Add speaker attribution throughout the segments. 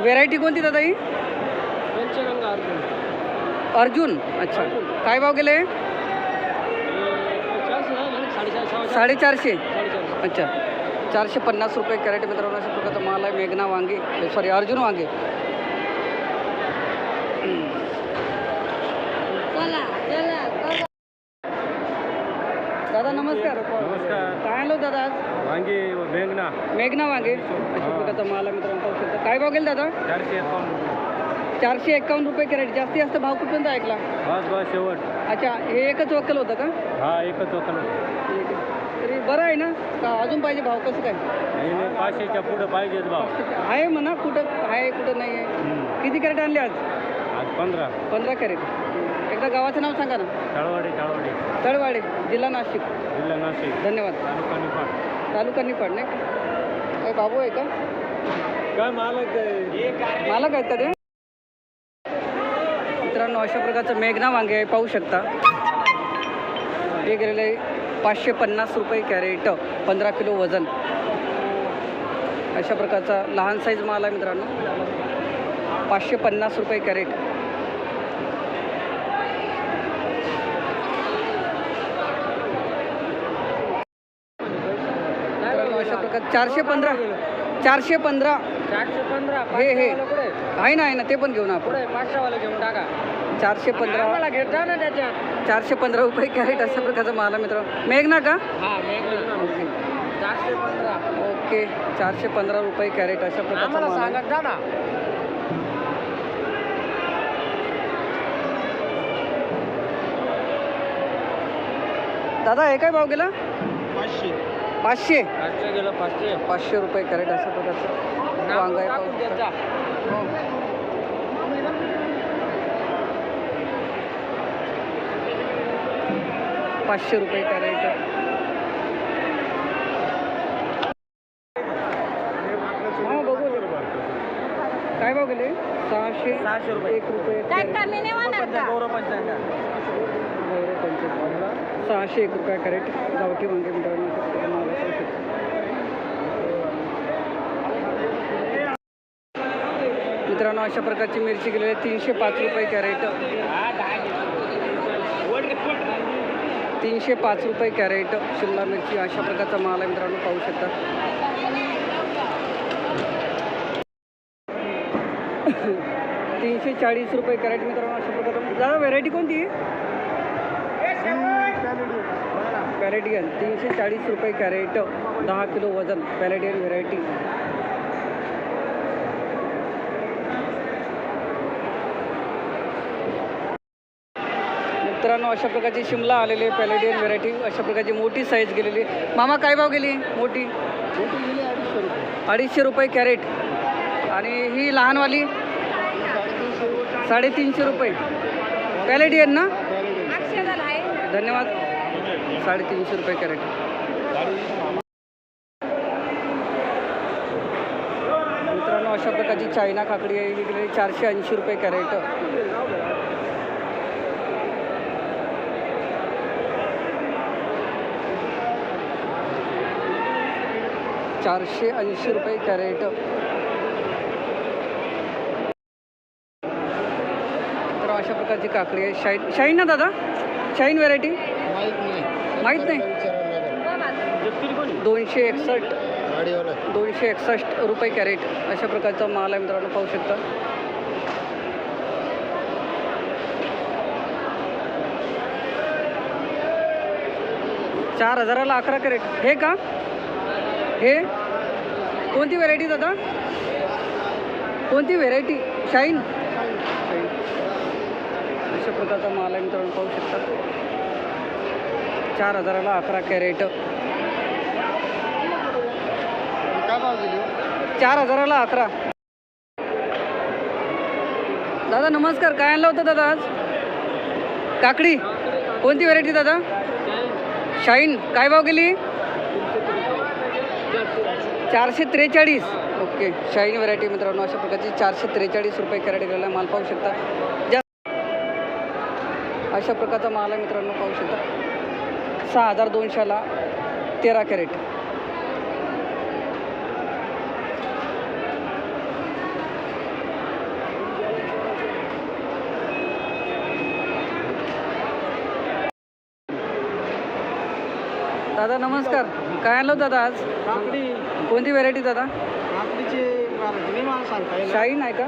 Speaker 1: Variety कोणती दादा ही?
Speaker 2: अर्जुन.
Speaker 1: अर्जुन. अच्छा. काय भाव गेले?
Speaker 2: साडेचारशे
Speaker 1: अच्छा. चारशे पन्नास रुपये कॅरेट मित्रांनो अशा प्रकारचा माल आहे. मेघना वांगे. सॉरी अर्जुन वांगे. दादा नमस्कार.
Speaker 3: नमस्कार.
Speaker 1: काय आलो दादा आज?
Speaker 3: वांगी बेंगणा
Speaker 1: मेघना. वांगे. अशा प्रकारचा माल आहे मित्रांनो पाहू शकता काय भाव गेला दादा?
Speaker 3: चारशे एकावन्न
Speaker 1: चारशे एकावन्न रुपये कॅरेट. जास्तीत जास्त भाव कुठपर्यंत ऐकला?
Speaker 3: बस बस शेवट.
Speaker 1: अच्छा हे एकच वक्कल होतं का?
Speaker 3: हा एकच वकल
Speaker 1: ठीक आहे. तरी बरं आहे ना? का अजून पाहिजे भाव? कसं काय?
Speaker 3: नाही नाही पाचशेच्या पुढं पाहिजेच भाव.
Speaker 1: आहे म्हणा कुठं आहे कुठं नाही आहे.
Speaker 3: हम्म.
Speaker 1: किती कॅरेट आणले आज?
Speaker 3: आज पंधरा.
Speaker 1: पंधरा कॅरेट. एकदा गावाचं नाव सांगा ना.
Speaker 3: तळवाडी तळवाडी.
Speaker 1: तळवाडे जिल्हा नाशिक.
Speaker 3: जिल्हा नाशिक.
Speaker 1: धन्यवाद.
Speaker 3: तालुका निफाड.
Speaker 1: तालुका निफाड नाही काय बाबू आहे का?
Speaker 3: काय मालक
Speaker 1: मालक आहेत का ते? मित्रांनो अशा प्रकारचं मेघना वांगे आहे पाहू शकता. हे गेलेलं आहे पाचशे पन्नास रुपये कॅरेट पंधरा किलो वजन. अशा प्रकारचा लहान साईज माल आहे मित्रांनो. पाचशे पन्नास रुपये कॅरेट मित्रांनो अशा प्रकार चारशे पंधरा. चारशे पंधरा.
Speaker 2: चारशे पंधरा
Speaker 1: हे हे. आहे ना आहे ना ते पण घेऊ ना आपण.
Speaker 2: पुढे पाचशेवाला घेऊन टाका.
Speaker 1: चारशे पंधरा.
Speaker 2: आम्हाला घेता ना त्याच्यात.
Speaker 1: चारशे पंधरा रुपये कॅरेट अशा प्रकारचा माल मित्र. मेघना का?
Speaker 2: हा मेघना
Speaker 1: ओके.
Speaker 2: चारशे पंधरा.
Speaker 1: ओके. चारशे पंधरा रुपये कॅरेट अशा प्रकारचा माल.
Speaker 2: सांगत जा ना.
Speaker 1: दादा हे काय भाव गेला?
Speaker 2: पाचशे.
Speaker 1: पाचशे
Speaker 2: पाचशे गेलं पाचशे
Speaker 1: पाचशे रुपये कॅरेट अशा प्रकारचं वांगा आहे पाहू
Speaker 2: टाकून
Speaker 1: शकता.
Speaker 2: द्यायचा
Speaker 1: हो. पाचशे रुपये कॅरेट हा बघू काय भाव गेले सहाशे
Speaker 2: सहाशे रुपये.
Speaker 1: एक रुपये
Speaker 4: काय
Speaker 1: कॅरेट.
Speaker 4: कमी नाही होणार का
Speaker 2: गौरव पंचायत
Speaker 1: गौरव पंचायत. सहाशे एक रुपया कॅरेट गावठी वांगे मित्रांनो माल आहे, पाहू शकता. मित्रांनो अशा प्रकारची मिरची गेलेली आहे. तीनशे पाच रुपये कॅरेट. तीनशे पाच रुपये कॅरेट शिमला मिरची अशा प्रकारचा माल आहे मित्रांनो पाहू शकता. तीनशे चाळीस रुपये कॅरेट मित्रांनो अशा प्रकारचा दादा व्हेरायटी कोणती? आहे. तीनशे चाळीस रुपये कॅरेट दहा किलो वजन पॅलेडियन व्हेरायटी मित्रांनो अशा प्रकारची शिमला आलेली आहे पॅलेडियन व्हेरायटी अशा प्रकारची मोठी साईज गेलेली मामा काय भाव गेली? मोठी? अडीचशे रुपये कॅरेट. आणि ही लहानवाली? साडेतीनशे रुपये. पॅलेडियन ना? धन्यवाद. साडेतीनशे रुपये कॅरेट. मित्रांनो अशा प्रकारची चायना काकडी आहे ही गेलेली चारशे ऐंशी रुपये कॅरेट. चारशे ऐंशी रुपये कॅरेट. तर अशा प्रकारची काकडी आहे. शाईन शाईन ना दादा? शाईन व्हेरायटी माहीत नाही. दोनशे एकसष्ट. दोनशे एकसष्ट रुपये कॅरेट. अशा प्रकारचा माल आहे मित्रांनो पाहू शकता. चार हजाराला अकरा कॅरेट. हे का? हे? कोणती व्हेरायटी दादा? कोणती व्हेरायटी शाईन अशा प्रकारचा माल आहे मित्रांनो पाहू शकता. चार हजाराला अकरा कॅरेट. चार हजाराला अकरा. दादा नमस्कार. काय आणलं होतं दादा आज? काकडी. कोणती व्हेरायटी दादा? शाईन काय भाव गेली? चारशे त्रेचाळीस. ओके. शाईन व्हरायटी मित्रांनो अशा प्रकारची चारशे त्रेचाळीस रुपये कॅरेट गेलेला माल पाहू शकता. ज्या अशा प्रकारचा माल आहे मित्रांनो पाहू शकता. सहा हजार दोनशेला तेरा कॅरेट. दादा नमस्कार. काय आणलं दादा आज?
Speaker 2: काकडी.
Speaker 1: कोणती व्हेरायटी दादा?
Speaker 2: काकडीचे नाही
Speaker 1: का?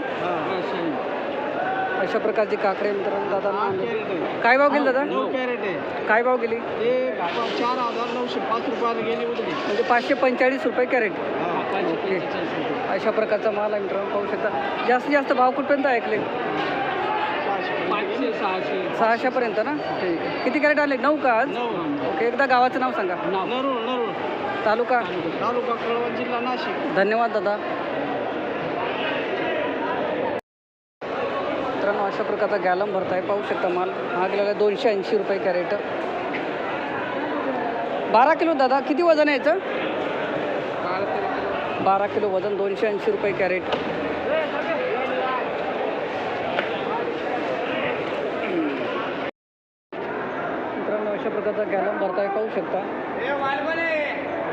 Speaker 1: अशा प्रकारची काकडे मित्रांनो दादा काय भाव गेली दादा?
Speaker 2: नऊ कॅरेट आहे.
Speaker 1: काय भाव गेली?
Speaker 2: ते चार हजार नऊशे पाच रुपयाला गेली होती.
Speaker 1: म्हणजे पाचशे पंचेचाळीस रुपये कॅरेट. ओके. अशा प्रकारचा माल आहे मित्रांनो पाहू शकता. जास्तीत जास्त भाव कुठपर्यंत ऐकले? सहाशेपर्यंत ना? ठीक आहे किती कॅरेट आले? नऊ का आज?
Speaker 2: नऊ.
Speaker 1: ओके एकदा गावाचं नाव सांगा.
Speaker 2: नरूळ नरूळ.
Speaker 1: तालुका?
Speaker 2: तालुका कळवण जिल्हा नाशिक.
Speaker 1: धन्यवाद दादा. मित्रांनो अशा प्रकारचा गॅलम भरताय. पाहू शकता माल. हा आहे दोनशे ऐंशी रुपये कॅरेट. बारा किलो दादा. किती वजन आहे याचं? बारा किलो वजन दोनशे ऐंशी रुपये कॅरेट. मित्रांनो अशा प्रकारचा गॅलम शकता.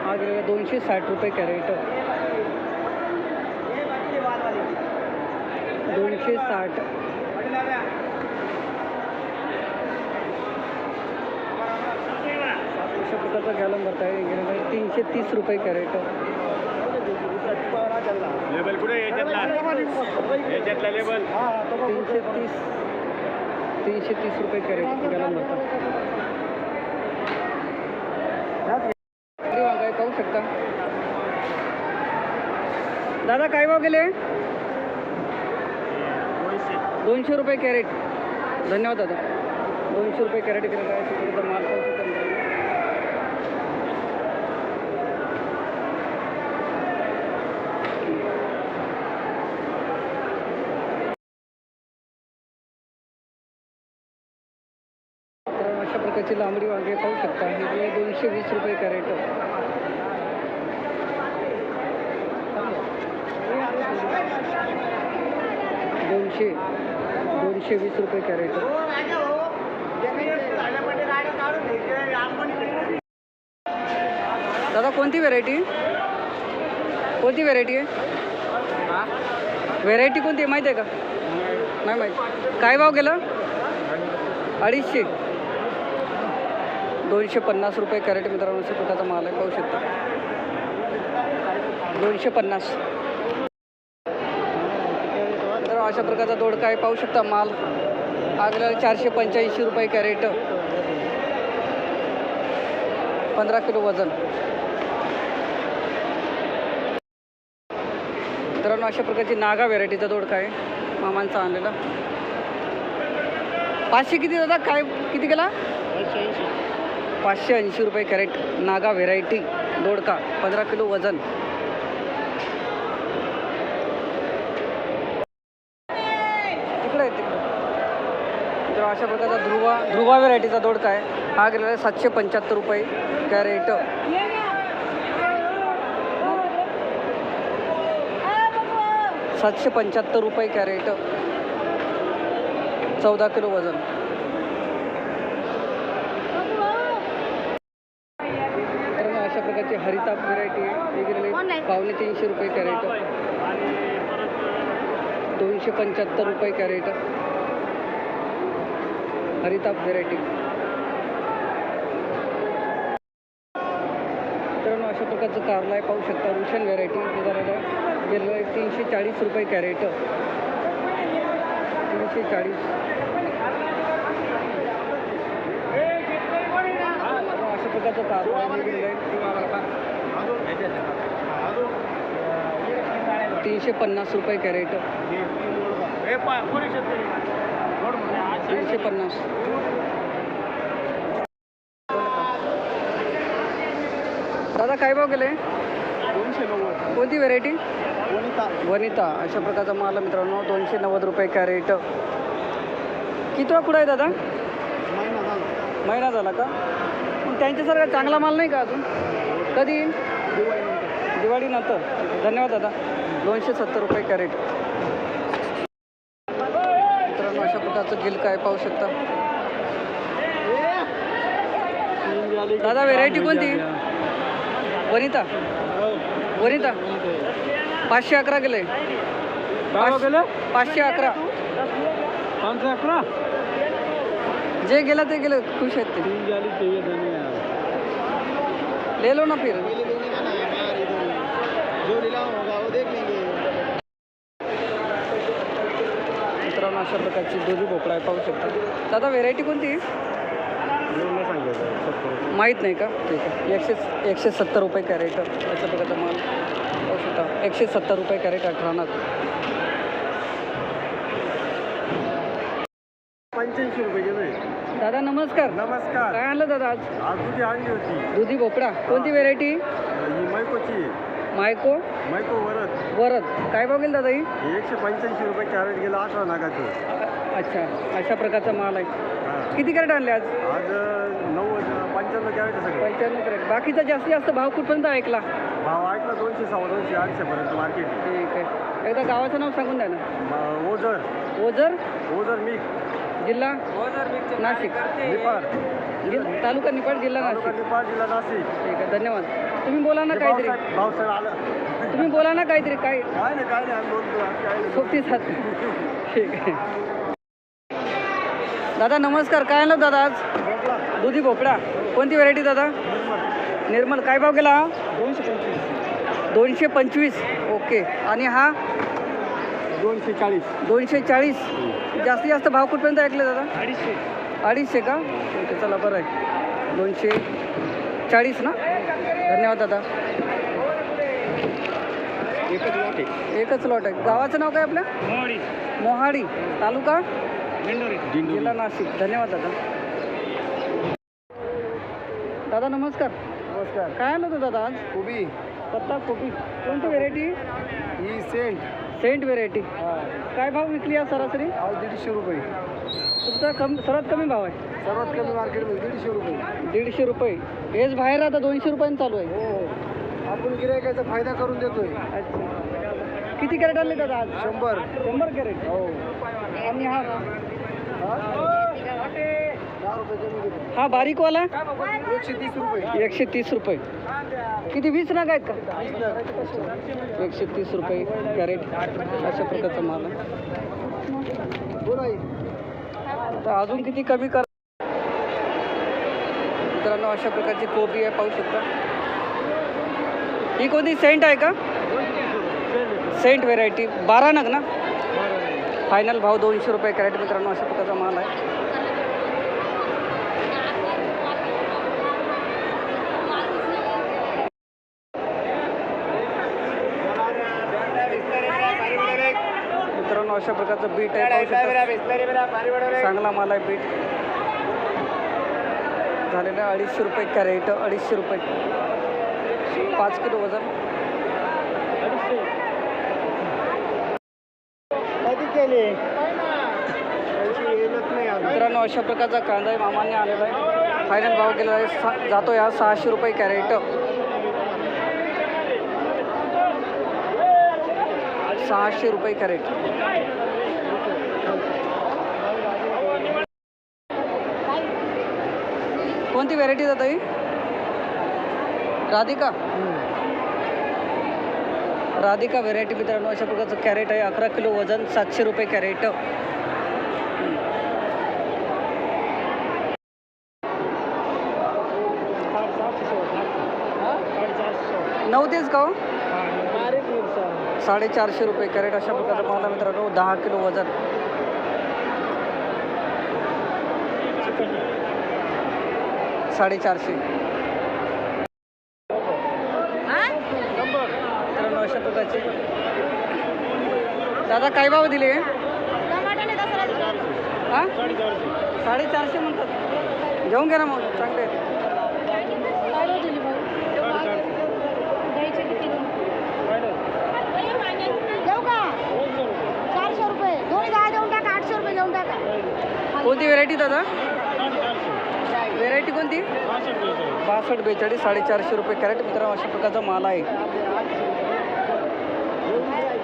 Speaker 1: हा गेलेला दोनशे साठ रुपये कॅरेट. दोनशे साठ. अशा प्रकारचा गेलेला आहे. तीनशे तीस रुपये कॅरेट. तीनशे तीस. तीनशे तीस रुपये कॅरेट गॅलम भरतात किती वांगा आहे पाहू शकता दादा काय भाव गेले? दोनशे. रुपये कॅरेट. धन्यवाद दादा. दोनशे रुपये कॅरेट गेलेलं आहे तिकडे माल अशा प्रकारची लांबडी वांगे पाहू शकता. हे दोनशे वीस रुपये कॅरेट. दोनशे दोनशे वीस रुपये कॅरेट. दादा कोणती व्हेरायटी कोणती व्हेरायटी आहे? व्हेरायटी कोणती आहे? माहिती आहे का? नाही माहीत. काय भाव गेला? अडीचशे. दोनशे पन्नास रुपये कॅरेट मित्रांनो कुठाचा माल आहे पाहू शकता. दोनशे पन्नास. अशा प्रकारचा दोडका आहे पाहू शकता? माल हा गेला चारशे पंच्याऐंशी रुपये कॅरेट. पंधरा किलो वजन. मित्रांनो अशा प्रकारची नागा व्हेरायटीचा दोडका आहे मामांचा आणलेला? पाचशे किती दादा? काय किती गेला पाचशे ऐंशी. रुपये कॅरेट नागा व्हेरायटी दोडका पंधरा किलो वजन तिकडे आहे तिकडे तर अशा प्रकारचा ध्रुवा ध्रुवा व्हेरायटीचा दोडका आहे. हा गेलेला आहे सातशे पंच्याहत्तर रुपये कॅरेट. सातशे पंच्याहत्तर रुपये कॅरेट. चौदा किलो वजन. मित्रांनो, अशा प्रकारची हरिताप व्हेरायटी आहे.
Speaker 4: कोण
Speaker 1: गेलेले? पावणे तीनशे रुपये कॅरेट. दोनशे पंच्याहत्तर रुपये कॅरेट. हरिताप व्हेरायटी मित्रांनो अशा प्रकारचं कारला आहे पाहू शकता रुशन व्हेरायटी हे आहे तीनशे चाळीस रुपये कॅरेट. तीनशे चाळीस. अशा प्रकारचं कारला आहे. तीनशे पन्नास रुपये कॅरेट. तीनशे पन्नास. दादा काय भाव गेले
Speaker 2: दोनशे नव्वद.
Speaker 1: कोणती व्हेरायटी
Speaker 2: वनिता.
Speaker 1: वनिता. अशा प्रकारचा माल मित्रांनो. दोनशे नव्वद रुपये कॅरेट. किती कुठं आहे दादा?
Speaker 2: महिना झाला.
Speaker 1: का? मग त्यांच्यासारखा चांगला माल नाही का अजून? कधी? येईल दिवाळीनंतर. धन्यवाद दादा. दोनशे सत्तर रुपये कॅरेट. प्रकारचं गिल काय पाहू शकता? दादा व्हेरायटी कोणती? वनिता? वनिता? पाचशे अकरा गेले. पाचशे अकरा.
Speaker 3: पाचशे अकरा?
Speaker 1: जे गेलं ते गेलं खुश आहेत ते.
Speaker 3: तीन झाली ते
Speaker 1: ले लो ना फिर. अशा प्रकारची दुधी भोपळा आहे पाहू शकता. दादा व्हेरायटी कोणती माहीत नाही का? ठीक आहे. एकशे एकशे सत्तर रुपये कॅरेट. अशा प्रकारचा माल. पाहू शकता. एकशे सत्तर रुपये कॅरेट अठरा नग
Speaker 2: पंच्याऐंशी रुपये
Speaker 1: दादा नमस्कार.
Speaker 2: नमस्कार.
Speaker 1: काय आणलं दादा आज?
Speaker 2: तुझी आणली होती.
Speaker 1: दुधी भोपळा. कोणती व्हेरायटी
Speaker 2: मैकोची
Speaker 1: मायको?
Speaker 2: मैको वरद.
Speaker 1: वरद. काय भाव गेला दादा ही
Speaker 2: एकशे पंच्याऐंशी रुपये कॅरेट गेला अठरा नागाचं.
Speaker 1: अच्छा. अशा प्रकारचा माल आहे.
Speaker 2: हा.
Speaker 1: किती कॅरेट आणले आज?
Speaker 2: आज नव्वद पंच्याण्णव कॅरेट आहे सगळं.
Speaker 1: पंच्याण्णव कॅरेट. बाकीचा जास्तीत जास्त भाव कुठपर्यंत ऐकला?
Speaker 2: भाव ऐकला दोनशे सव्वा दोनशे अडीचशेपर्यंत मार्केट आहे.
Speaker 1: ठीक आहे. एकदा गावाचं नाव सांगून द्या ना.
Speaker 2: म- ओझर.
Speaker 1: ओझर?
Speaker 2: ओझर मिक
Speaker 1: जिल्हा? नाशिक.
Speaker 2: निपार
Speaker 1: जिल- तालुका निपाड जिल्हा
Speaker 2: तालुका
Speaker 1: नाशिक.
Speaker 2: निपार जिल्हा नाशिक.
Speaker 1: ठीक आहे. धन्यवाद. तुम्ही बोला ना काहीतरी.
Speaker 2: आलं.
Speaker 1: तुम्ही बोला ना काहीतरी काय?
Speaker 2: काय नाही काय नाही आम्ही बोलतो आम्ही काय नाही.
Speaker 1: सोबती साथ ठीक आहे. दादा नमस्कार. काय आणलं दादा आज?
Speaker 2: बोला.
Speaker 1: दुधी भोपळा. कोणती व्हरायटी दादा? निर्मल. काय भाव गेला? हा
Speaker 2: दोनशे पंचवीस.
Speaker 1: दोनशे पंचवीस. ओके. आणि हा?
Speaker 2: दोनशे चाळीस.
Speaker 1: दोनशे चाळीस. जास्तीत जास्त भाव कुठपर्यंत ऐकले दादा?
Speaker 2: अडीचशे.
Speaker 1: अडीचशे का? ओके चला बरं आहे. दोनशे चाळीस ना? धन्यवाद दादा.
Speaker 2: एकच लॉट आहे.
Speaker 1: एकच लॉट आहे. गावाचं नाव काय आपलं? मोहाडी. तालुका? जिल्हा नाशिक. धन्यवाद दादा. दादा नमस्कार.
Speaker 2: नमस्कार.
Speaker 1: काय आलं होतं दादा आज?
Speaker 2: कोबी.
Speaker 1: पत्ता कोबी. कोणती व्हेरायटी
Speaker 2: ही सेंट
Speaker 1: सेंट व्हेरायटी काय भाव विकली आज सरासरी?
Speaker 2: आज दीडशे रुपये.
Speaker 1: तुमचा कम सर्वात कमी भाव आहे?
Speaker 2: सर्वात कमी मार्केटमध्ये दीडशे रुपये.
Speaker 1: दीडशे रुपये. हेच बाहेर आता दोनशे रुपयांनी चालू आहे.
Speaker 2: हो. आपण गिरायकाचा फायदा करून देतोय.
Speaker 1: अच्छा. किती कॅरेट आणले दादा आज?
Speaker 2: शंभर.
Speaker 1: शंभर कॅरेट?
Speaker 2: हो.
Speaker 1: आणि हा?
Speaker 2: दहा रुपये कमी देतो
Speaker 1: हा बारीकवाला?
Speaker 2: एकशे तीस रुपये.
Speaker 1: एकशे तीस रुपये. किती वीस नग आहेत का?
Speaker 2: वीस नग.
Speaker 1: एकशे तीस रुपये कॅरेट अशा प्रकारचा माल आहे.
Speaker 2: बोला आई.
Speaker 1: तर अजून किती कमी कर मित्रांनो अशा प्रकारची कोबी आहे पाहू शकता. ही कोणती सेंट आहे का? सेंट व्हेरायटी. बारा नग ना? फायनल भाव दोनशे रुपये कॅरेट मित्रांनो अशा प्रकारचा माल आहे. मित्रांनो अशा प्रकारचं बीट आहे. चांगला माल आहे बीट झालेलं अडीचशे रुपये कॅरेट अडीचशे रुपये. पाच किलो वजन.
Speaker 2: केले.
Speaker 1: मित्रांनो अशा प्रकारचा कांदा आहे मामाने आलेला आहे. फायनल भाव केलेला आहे. सा जातो या सहाशे रुपये कॅरेट. सहाशे रुपये कॅरेट. कोणती व्हेरायटी जात ही राधिका? राधिका व्हेरायटी मित्रांनो अशा प्रकारचं कॅरेट आहे. अकरा किलो वजन सातशे रुपये कॅरेट. नऊ तेच का हो? साडेचारशे रुपये कॅरेट अशा प्रकारचा पाहता मित्रांनो दहा किलो वजन. साडेचारशे. मित्रांनो अशा प्रकारचे. दादा काय भाव दिले?
Speaker 4: टमाट्याने
Speaker 1: साडेचारशे म्हणतात. घेऊन घ्या ना मग चांगले आहेत.
Speaker 4: काय भाव दिली भाऊ? द्यायचे किती दोन? देऊ का चारशे रुपये दोन्ही दहा देऊन टाका आठशे रुपये देऊन टाका
Speaker 1: कोणती व्हेरायटी दादा? व्हेरायटी कोणती? बासष्ट बेचाळीस साडेचारशे रुपये कॅरेट. मित्रांनो अशा प्रकारचा माल आहे.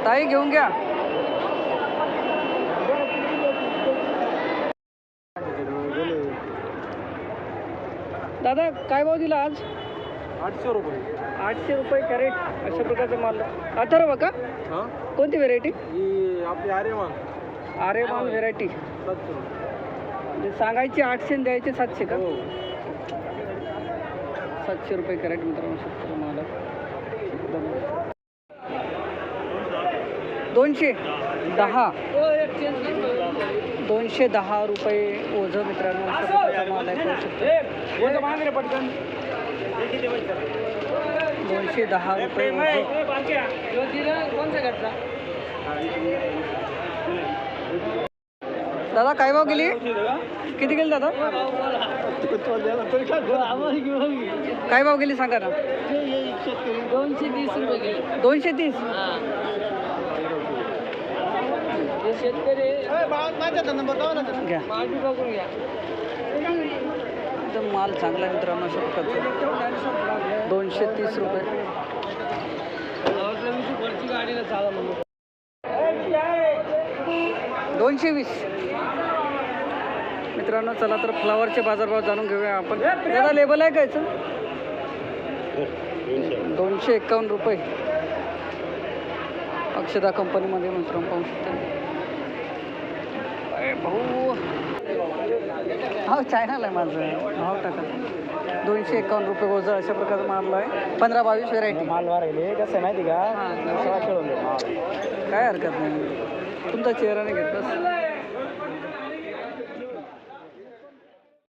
Speaker 1: ताई घेऊन घ्या. दादा काय भाव दिला आज?
Speaker 2: आठशे रुपये.
Speaker 1: आठशे रुपये कॅरेट. अशा प्रकारचा माल. अथर्व का? कोणती व्हेरायटी
Speaker 2: आपली आर्यमान.
Speaker 1: आर्यमान व्हेरायटी म्हणजे सांगायची आठशे आणि द्यायचे सातशे का?
Speaker 2: हो.
Speaker 1: सातशे रुपये कॅरेट मित्रांनो शेतकरी माल एकदम दोनशे दहा. दोनशे दहा रुपये ओझं मित्रांनो शकतो. दोनशे दहा रुपये ओझं. दादा काय भाव गेली? किती गेली दादा? काय भाव गेली सांगा ना.
Speaker 2: दोनशे तीस. रुपये गेले
Speaker 1: दोनशे तीस
Speaker 2: शेतकरी
Speaker 1: घ्या. एकदम माल चांगला आहे मित्रांनो अशा प्रकारचा दोनशे तीस रुपये. दोनशे वीस. मित्रांनो चला तर फ्लावरचे बाजारभाव जाणून घेऊया आपण. दादा लेबल आहे का याचं? दोनशे एक्कावन्न रुपये. अक्षदा कंपनीमध्ये मित्रांनो पाहू शकता. भाऊ. हा चायनाला आहे माझं. भाव टाका. दोनशे एकावन्न रुपये ओझं अशा प्रकारचं माल आहे. पंधरा बावीस व्हेरायटी
Speaker 2: माल वाढले कसं आहे माहिती का?
Speaker 1: हां.
Speaker 2: खेळून
Speaker 1: काय हरकत नाही. तुमचा चेहरा नाही घेत बस